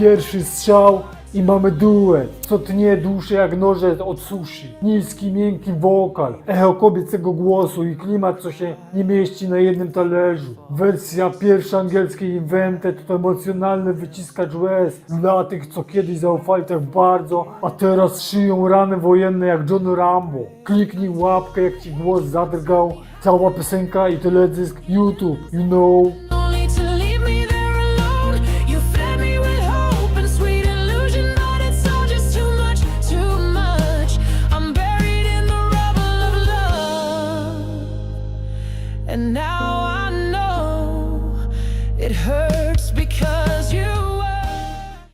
Pierwszy strzał i mamy duet, co tnie duszę jak noże od sushi. Niski, miękki wokal, echo kobiecego głosu i klimat, co się nie mieści na jednym talerzu. Wersja pierwsza angielskiej Invented to emocjonalny wyciskacz łez dla tych, co kiedyś zaufali tak bardzo, a teraz szyją rany wojenne jak John Rambo. Kliknij łapkę, jak ci głos zadrgał. Cała piosenka i teledysk YouTube, you know. And now I know it hurts.